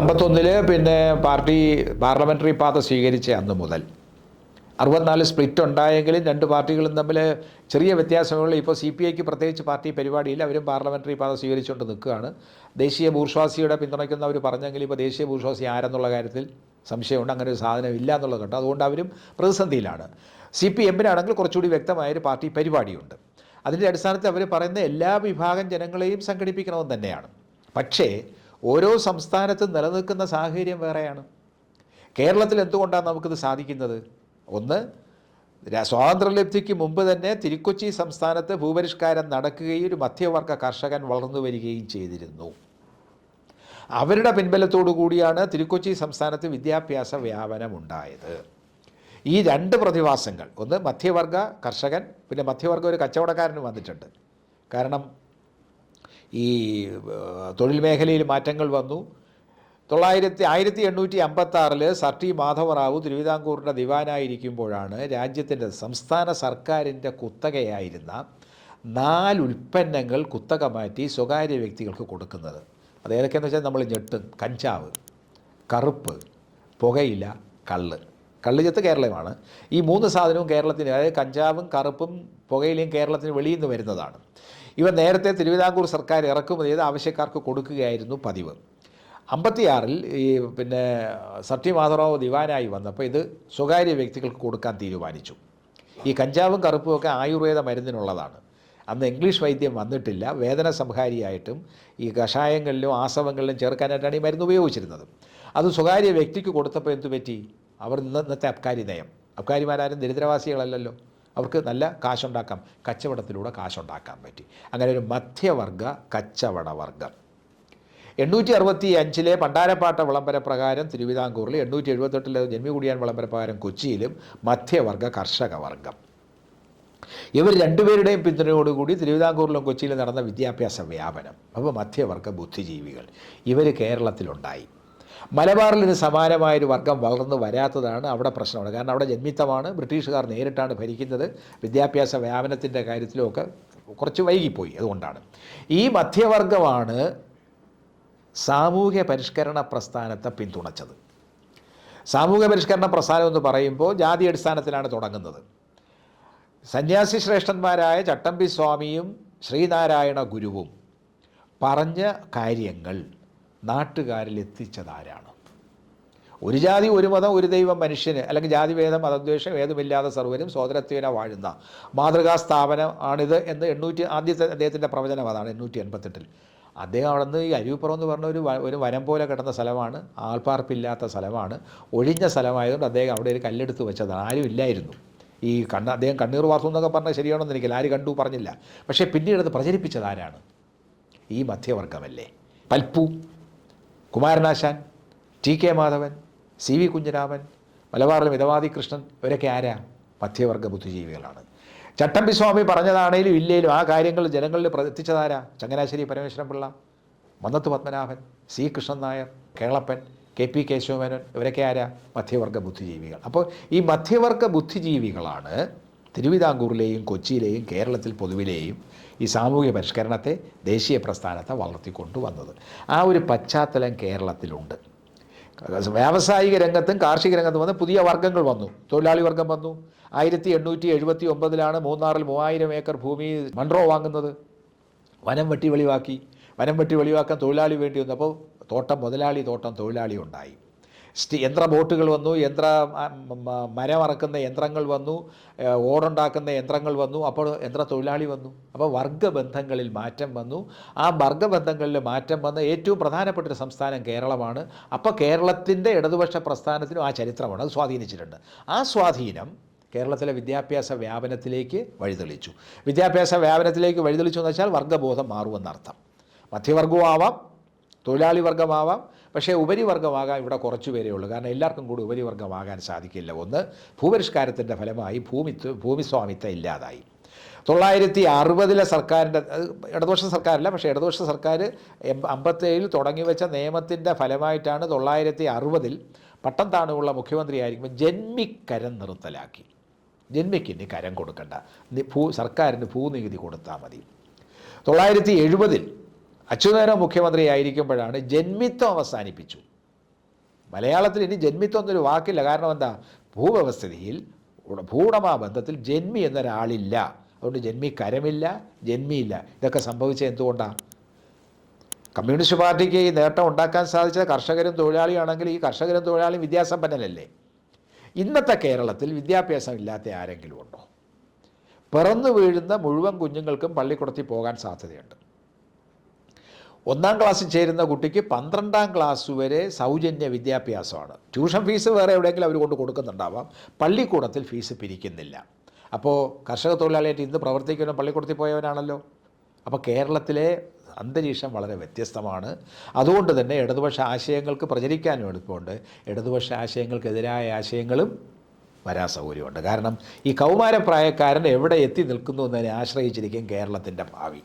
അമ്പത്തൊന്നിൽ പിന്നെ party parliamentary പാത സ്വീകരിച്ച അന്ന് മുതൽ. അറുപത്തിനാല് സ്പ്ലിറ്റ് ഉണ്ടായെങ്കിലും രണ്ട് പാർട്ടികളും തമ്മിൽ ചെറിയ വ്യത്യാസങ്ങൾ. ഇപ്പോൾ സി പി ഐക്ക് പ്രത്യേകിച്ച് പാർട്ടി പരിപാടിയിൽ അവരും പാർലമെന്ററി പാത സ്വീകരിച്ചുകൊണ്ട് നിൽക്കുകയാണ്. ദേശീയ ബൂർഷ്വാസിയുടെ പിന്തുണയ്ക്കുന്നവർ പറഞ്ഞെങ്കിൽ ഇപ്പോൾ ദേശീയ ബൂർഷ്വാസി ആരെന്നുള്ള കാര്യത്തിൽ സംശയമുണ്ട്. അങ്ങനെ ഒരു സാധനം ഇല്ല എന്നുള്ളത് കണ്ടു അതുകൊണ്ട് അവരും പ്രതിസന്ധിയിലാണ്. സി പി എമ്മിനാണെങ്കിൽ കുറച്ചുകൂടി വ്യക്തമായൊരു പാർട്ടി പരിപാടിയുണ്ട്. അതിന്റെ അടിസ്ഥാനത്തിൽ അവർ പറയുന്ന എല്ലാ വിഭാഗം ജനങ്ങളെയും സംഘടിപ്പിക്കണമെന്ന് തന്നെയാണ്. പക്ഷേ ഓരോ സംസ്ഥാനത്തും നിലനിൽക്കുന്ന സാഹചര്യം വേറെയാണ്. കേരളത്തിൽ എന്തുകൊണ്ടാണ് നമുക്കിത് സാധിക്കുന്നത്? ഒന്ന് സ്വാതന്ത്ര്യലബ്ധിക്ക് മുമ്പ് തന്നെ തിരുക്കൊച്ചി സംസ്ഥാനത്ത് ഭൂപരിഷ്കാരം നടക്കുകയും ഒരു മധ്യവർഗ കർഷകൻ വളർന്നു വരികയും ചെയ്തിരുന്നു. അവരുടെ പിൻബലത്തോടു കൂടിയാണ് തിരുക്കൊച്ചി സംസ്ഥാനത്ത് വിദ്യാഭ്യാസ വ്യാപനം ഉണ്ടായത് ഈ രണ്ട് പ്രതിഭാസങ്ങൾ ഒന്ന് മധ്യവർഗ കർഷകൻ പിന്നെ മധ്യവർഗ ഒരു കച്ചവടക്കാരന് വന്നിട്ടുണ്ട്. കാരണം ഈ തൊഴിൽ മേഖലയിൽ മാറ്റങ്ങൾ വന്നു. തൊള്ളായിരത്തി ആയിരത്തി എണ്ണൂറ്റി അമ്പത്തി ആറിൽ സർ ടി മാധവറാവു തിരുവിതാംകൂറിന്റെ ദിവാനായിരിക്കുമ്പോഴാണ് രാജ്യത്തിന്റെ സംസ്ഥാന സർക്കാരിന്റെ കുത്തകയായിരുന്ന നാല് ഉൽപ്പന്നങ്ങൾ കുത്തക മാറ്റി സ്വകാര്യ വ്യക്തികൾക്ക് കൊടുക്കുന്നത്. അത് ഏതൊക്കെയെന്ന് വെച്ചാൽ നമ്മൾ ഞെട്ടും കഞ്ചാവ് കറുപ്പ് പുകയില കള്ള്. കള്ള് ചെത്ത് കേരളമാണ്. ഈ മൂന്ന് സാധനവും കേരളത്തിന് അതായത് കഞ്ചാവും കറുപ്പും പുകയിലയും കേരളത്തിന് വെളിയിൽ നിന്ന് വരുന്നതാണ്. ഇവ നേരത്തെ തിരുവിതാംകൂർ സർക്കാർ ഇറക്കുമതി ചെയ്ത് ആവശ്യക്കാർക്ക് കൊടുക്കുകയായിരുന്നു പതിവ്. അമ്പത്തിയാറിൽ ഈ പിന്നെ സത്യമാധവറാവ് ദിവാനായി വന്നപ്പോൾ ഇത് സ്വകാര്യ വ്യക്തികൾക്ക് കൊടുക്കാൻ തീരുമാനിച്ചു. ഈ കഞ്ചാവും കറുപ്പും ഒക്കെ ആയുർവേദ മരുന്നിനുള്ളതാണ്. അന്ന് ഇംഗ്ലീഷ് വൈദ്യം വന്നിട്ടില്ല. വേദന സംഹാരിയായിട്ടും ഈ കഷായങ്ങളിലും ആസവങ്ങളിലും ചേർക്കാനായിട്ടാണ് ഈ മരുന്ന് ഉപയോഗിച്ചിരുന്നത്. അത് സ്വകാര്യ വ്യക്തിക്ക് കൊടുത്തപ്പോൾ എന്തു പറ്റി? അവർ ഇന്ന് ഇന്നത്തെ അബ്കാരി നയം. അബ്കാരിമാരും ദരിദ്രവാസികളല്ലല്ലോ. അവർക്ക് നല്ല കാശുണ്ടാക്കാം കച്ചവടത്തിലൂടെ കാശുണ്ടാക്കാൻ പറ്റി. അങ്ങനെ ഒരു മധ്യവർഗ കച്ചവട വർഗം എണ്ണൂറ്റി അറുപത്തി അഞ്ചിലെ പണ്ടാരപ്പാട്ട വിളംബര പ്രകാരം തിരുവിതാംകൂറിൽ എണ്ണൂറ്റി എഴുപത്തെട്ടിലെ ജന്മികുടിയാൻ വിളംബര പ്രകാരം കൊച്ചിയിലും മധ്യവർഗ കർഷക വർഗം ഇവർ രണ്ടുപേരുടെയും പിന്തുണയോടുകൂടി തിരുവിതാംകൂറിലും കൊച്ചിയിലും നടന്ന വിദ്യാഭ്യാസ വ്യാപനം അപ്പോൾ മധ്യവർഗ ബുദ്ധിജീവികൾ. ഇവർ കേരളത്തിലുണ്ടായി. മലബാറിൽ ഇതിന് സമാനമായൊരു വർഗം വളർന്നു വരാത്തതാണ് അവിടെ പ്രശ്നമാണ്. കാരണം അവിടെ ജന്മിത്തമാണ്. ബ്രിട്ടീഷുകാർ നേരിട്ടാണ് ഭരിക്കുന്നത്. വിദ്യാഭ്യാസ വ്യാപനത്തിന്റെ കാര്യത്തിലുമൊക്കെ കുറച്ച് വൈകിപ്പോയി അതുകൊണ്ടാണ്. ഈ മധ്യവർഗമാണ് സാമൂഹ്യ പരിഷ്കരണ പ്രസ്ഥാനത്തെ പിന്തുണച്ചത്. സാമൂഹ്യ പരിഷ്കരണ പ്രസ്ഥാനം എന്ന് പറയുമ്പോൾ ജാതി അടിസ്ഥാനത്തിലാണ് തുടങ്ങുന്നത്. സന്യാസി ശ്രേഷ്ഠന്മാരായ ചട്ടമ്പി സ്വാമിയും ശ്രീനാരായണ ഗുരുവും പറഞ്ഞ കാര്യങ്ങൾ നാട്ടുകാരിൽ എത്തിച്ചതാരാണ്? ഒരു ജാതി ഒരു മതം ഒരു ദൈവം മനുഷ്യന് അല്ലെങ്കിൽ ജാതിഭേദം മതദ്വേഷം ഏതുമില്ലാതെ സർവരും സോദരത്വേന വാഴുന്ന മാതൃകാ സ്ഥാപനം ആണിത് എന്ന് എണ്ണൂറ്റി ആദ്യത്തെ അദ്ദേഹത്തിന്റെ പ്രവചനം അതാണ് എണ്ണൂറ്റി എൺപത്തെട്ടിൽ. അദ്ദേഹം അവിടെ നിന്ന് ഈ അരുവിപ്പുറം എന്ന് പറഞ്ഞ ഒരു ഒരു വനം പോലെ കിടന്ന സ്ഥലമാണ് ആൾപ്പാർപ്പില്ലാത്ത സ്ഥലമാണ് ഒഴിഞ്ഞ സ്ഥലമായതുകൊണ്ട് അദ്ദേഹം അവിടെ ഒരു കല്ലെടുത്ത് വെച്ചതാണ് ആരും ഇല്ലായിരുന്നു. ഈ കണ്ണ് അദ്ദേഹം കണ്ണീർ വാർത്തു എന്നൊക്കെ പറഞ്ഞാൽ ശരിയാണെന്ന് എനിക്കില്ല ആര് കണ്ടു പറഞ്ഞില്ല. പക്ഷേ പിന്നീട് അത് പ്രചരിപ്പിച്ചത് ആരാണ് ഈ മധ്യവർഗമല്ലേ Palpu. Kumaranasan T K Madhavan C V Kunhiraman മലബാറിലെ മിതവാദി കൃഷ്ണൻ ഇവരൊക്കെ ആരാ? മധ്യവർഗ ബുദ്ധിജീവികളാണ്. ചട്ടമ്പി സ്വാമി പറഞ്ഞതാണേലും ഇല്ലേലും ആ കാര്യങ്ങൾ ജനങ്ങളിൽ എത്തിച്ചതാരാ Changanassery Parameswaran Pillai Mannath Padmanabhan C Krishnan Nair Kelappan K P Kesava Menon ഇവരൊക്കെ ആരാ? മധ്യവർഗ ബുദ്ധിജീവികൾ. അപ്പോൾ ഈ മധ്യവർഗ ബുദ്ധിജീവികളാണ് തിരുവിതാംകൂറിലെയും കൊച്ചിയിലെയും കേരളത്തിൽ പൊതുവിലെയും ഈ സാമൂഹ്യ പരിഷ്കരണത്തെ ദേശീയ പ്രസ്ഥാനത്തെ വളർത്തിക്കൊണ്ടുവന്നത് ആ ഒരു പശ്ചാത്തലം കേരളത്തിലുണ്ട്. വ്യാവസായിക രംഗത്തും കാർഷിക രംഗത്തും വന്ന് പുതിയ വർഗങ്ങൾ വന്നു. തൊഴിലാളി വർഗം വന്നു. ആയിരത്തി എണ്ണൂറ്റി എഴുപത്തി ഒമ്പതിലാണ് മൂന്നാറിൽ മൂവായിരം ഏക്കർ ഭൂമി മൺറോ വാങ്ങുന്നത്. വനം വെട്ടി വെളിവാക്കി. വനം വെട്ടി വെളിവാക്കാൻ തൊഴിലാളി വേണ്ടി വന്നപ്പോൾ തോട്ടം മുതലാളി തോട്ടം തൊഴിലാളി ഉണ്ടായി. യന്ത്ര ബോട്ടുകൾ വന്നു യന്ത്ര ആ, മ- മ- മരം അറക്കുന്ന യന്ത്രങ്ങൾ വന്നു ഓടുണ്ടാക്കുന്ന യന്ത്രങ്ങൾ വന്നു അപ്പോൾ യന്ത്ര തൊഴിലാളി വന്നു. അപ്പോൾ വർഗബന്ധങ്ങളിൽ മാറ്റം വന്നു. ആ വർഗബന്ധങ്ങളിൽ മാറ്റം വന്ന ഏറ്റവും പ്രധാനപ്പെട്ട ഒരു സംസ്ഥാനം കേരളമാണ്. അപ്പോൾ കേരളത്തിന്റെ ഇടതുപക്ഷ പ്രസ്ഥാനത്തിനും ആ ചരിത്രമാണ്. അത് സ്വാധീനിച്ചിട്ടുണ്ട്. ആ സ്വാധീനം കേരളത്തിലെ വിദ്യാഭ്യാസ വ്യാപനത്തിലേക്ക് വഴിതെളിച്ചു. വിദ്യാഭ്യാസ വ്യാപനത്തിലേക്ക് വഴിതെളിച്ചു എന്ന് വെച്ചാൽ വർഗബോധം മാറുമെന്നർത്ഥം. മധ്യവർഗവും ആവാം തൊഴിലാളി വർഗമാവാം പക്ഷേ ഉപരിവർഗമാകാൻ ഇവിടെ കുറച്ച് പേരേ ഉള്ളൂ. കാരണം എല്ലാവർക്കും കൂടി ഉപരിവർഗമാകാൻ സാധിക്കില്ല. ഒന്ന് ഭൂപരിഷ്കാരത്തിന്റെ ഫലമായി ഭൂമി ഭൂമിസ്വാമിത്വം ഇല്ലാതായി. തൊള്ളായിരത്തി അറുപതിലെ സർക്കാരിന്റെ ഇടതുപക്ഷ സർക്കാരല്ല പക്ഷേ ഇടതുപക്ഷ സർക്കാർ അമ്പത്തേഴിൽ തുടങ്ങി വെച്ച നിയമത്തിന്റെ ഫലമായിട്ടാണ് തൊള്ളായിരത്തി അറുപതിൽ പട്ടം താണുള്ള മുഖ്യമന്ത്രിയായിരിക്കുമ്പോൾ ജന്മിക്കരം നിർത്തലാക്കി. ജന്മിക്ക് ഇനി കരം കൊടുക്കണ്ട. ഭൂ സർക്കാരിന് ഭൂനികുതി കൊടുത്താൽ മതി. തൊള്ളായിരത്തി എഴുപതിൽ അച്യുതേന മുഖ്യമന്ത്രിയായിരിക്കുമ്പോഴാണ് ജന്മിത്വം അവസാനിപ്പിച്ചു. മലയാളത്തിൽ ഇനി ജന്മിത്വം എന്നൊരു വാക്കില്ല. കാരണം എന്താ? ഭൂവ്യവസ്ഥിതിയിൽ ഭൂണമാ ബന്ധത്തിൽ ജന്മി എന്നൊരാളില്ല. അതുകൊണ്ട് ജന്മി കരമില്ല ജന്മിയില്ല. ഇതൊക്കെ സംഭവിച്ച എന്തുകൊണ്ടാണ് കമ്മ്യൂണിസ്റ്റ് പാർട്ടിക്ക് ഈ നേട്ടം ഉണ്ടാക്കാൻ സാധിച്ച കർഷകരും തൊഴിലാളിയാണെങ്കിൽ ഈ കർഷകരും തൊഴിലാളിയും വിദ്യാസമ്പന്നനല്ലേ ഇന്നത്തെ കേരളത്തിൽ വിദ്യാഭ്യാസം ഇല്ലാത്ത ആരെങ്കിലും ഉണ്ടോ? പിറന്നു വീഴുന്ന മുഴുവൻ കുഞ്ഞുങ്ങൾക്കും പള്ളിക്കുടത്തിൽ പോകാൻ സാധ്യതയുണ്ട്. ഒന്നാം ക്ലാസ്സിൽ ചേരുന്ന കുട്ടിക്ക് പന്ത്രണ്ടാം ക്ലാസ് വരെ സൗജന്യ വിദ്യാഭ്യാസമാണ്. ട്യൂഷൻ ഫീസ് വേറെ എവിടെയെങ്കിലും അവർ കൊണ്ട് കൊടുക്കുന്നുണ്ടാവാം. പള്ളിക്കൂടത്തിൽ ഫീസ് പിരിക്കുന്നില്ല. അപ്പോൾ കർഷക തൊഴിലാളിയായിട്ട് ഇന്ന് പ്രവർത്തിക്കുന്ന പള്ളിക്കൂടത്തിൽ പോയവനാണല്ലോ. അപ്പോൾ കേരളത്തിലെ അന്തരീക്ഷം വളരെ വ്യത്യസ്തമാണ്. അതുകൊണ്ട് തന്നെ ഇടതുപക്ഷ ആശയങ്ങൾക്ക് പ്രചരിക്കാനും എളുപ്പമുണ്ട്. ഇടതുപക്ഷ ആശയങ്ങൾക്കെതിരായ ആശയങ്ങളും വരാൻ സൗകര്യമുണ്ട് കാരണം ഈ കൗമാരപ്രായക്കാരൻ എവിടെ എത്തി നിൽക്കുന്നു എന്നതിനെ ആശ്രയിച്ചിരിക്കും കേരളത്തിന്റെ ഭാവി.